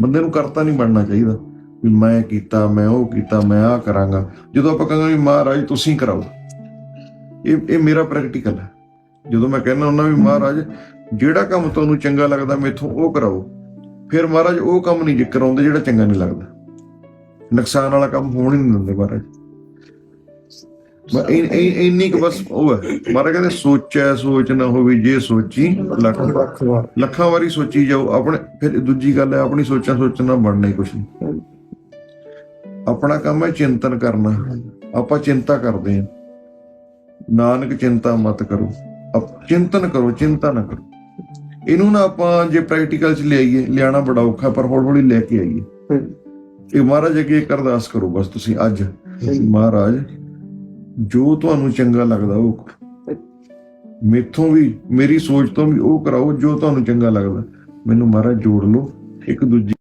ਬੰਦੇ ਨੂੰ ਕਰਤਾ ਨਹੀਂ ਬਣਨਾ ਚਾਹੀਦਾ ਵੀ ਮੈਂ ਕੀਤਾ, ਮੈਂ ਉਹ ਕੀਤਾ, ਮੈਂ ਆ ਕਰਾਂਗਾ। ਜਦੋਂ ਆਪਾਂ ਕਹਾਂਗੇ ਵੀ ਮਹਾਰਾਜ, ਤੁਸੀਂ ਕਰਾਓ। ਇਹ ਇਹ ਮੇਰਾ ਪ੍ਰੈਕਟੀਕਲ ਹੈ। ਜਦੋਂ ਮੈਂ ਕਹਿੰਦਾ ਹੁੰਦਾ ਵੀ ਮਹਾਰਾਜ, ਜਿਹੜਾ ਕੰਮ ਤੁਹਾਨੂੰ ਚੰਗਾ ਲੱਗਦਾ, ਮੇਥੋਂ ਉਹ ਕਰਾਓ। ਫਿਰ ਮਹਾਰਾਜ ਉਹ ਕੰਮ ਨਹੀਂ ਜ਼ਿਕਰ ਆਉਂਦੇ ਜਿਹੜਾ ਚੰਗਾ ਨਹੀਂ ਲੱਗਦਾ। ਨੁਕਸਾਨ ਵਾਲਾ ਕੰਮ ਹੋਣ ਹੀ ਨਹੀਂ ਦਿੰਦੇ ਮਹਾਰਾਜ। ਇੰਨੀ ਕੁ ਬਸ ਉਹ ਹੈ। ਮਹਾਰਾਜ ਕਹਿੰਦੇ ਸੋਚੈ ਸੋਚ ਨਾ ਹੋਵੇ ਜੇ ਸੋਚੀ ਲੱਖ ਵਾਰ। ਲੱਖਾਂ ਵਾਰੀ। ਸੋਚੀ ਜਾਓ। ਆਪਣੇ ਫਿਰ ਦੂਜੀ ਗੱਲ ਹੈ ਆਪਣੀ ਸੋਚਾਂ ਸੋਚਣ ਬਣਨਾ ਹੀ ਕੁਛ ਨਹੀਂ। ਆਪਣਾ ਕੰਮ ਹੈ ਚਿੰਤਨ ਕਰਨਾ। ਆਪਾਂ ਚਿੰਤਾ ਕਰਦੇ ਹਾਂ। ਨਾਨਕ ਚਿੰਤਾ ਮਤ ਕਰੋ। ਆਪ- ਚਿੰਤਨ ਕਰੋ ਚਿੰਤਾ ਨਾ ਕਰੋ। ਇਹਨੂੰ ਨਾ ਆਪਾਂ ਜੇ ਪ੍ਰੈਕਟੀਕਲ ਚ ਲਿਆਈਏ ਲਿਆਣਾ ਬੜਾ ਔਖਾ ਪਰ ਹੌਲੀ ਹੌਲੀ ਲੈ ਕੇ ਆਈਏ। ਇਹ ਮਹਾਰਾਜ ਅੱਗੇ ਇੱਕ ਅਰਦਾਸ ਕਰੋ ਬਸ ਤੁਸੀਂ ਅੱਜ। ਮਹਾਰਾਜ ਜੋ ਤੁਹਾਨੂੰ ਚੰਗਾ ਲੱਗਦਾ ਉਹ ਮੇਥੋਂ ਵੀ, ਮੇਰੀ ਸੋਚ ਤੋਂ ਵੀ ਉਹ ਕਰਾਓ ਜੋ ਤੁਹਾਨੂੰ ਚੰਗਾ ਲੱਗਦਾ। ਮੈਨੂੰ ਮਹਾਰਾਜ ਜੋੜ ਲਓ, ਇੱਕ ਦੂਜੀ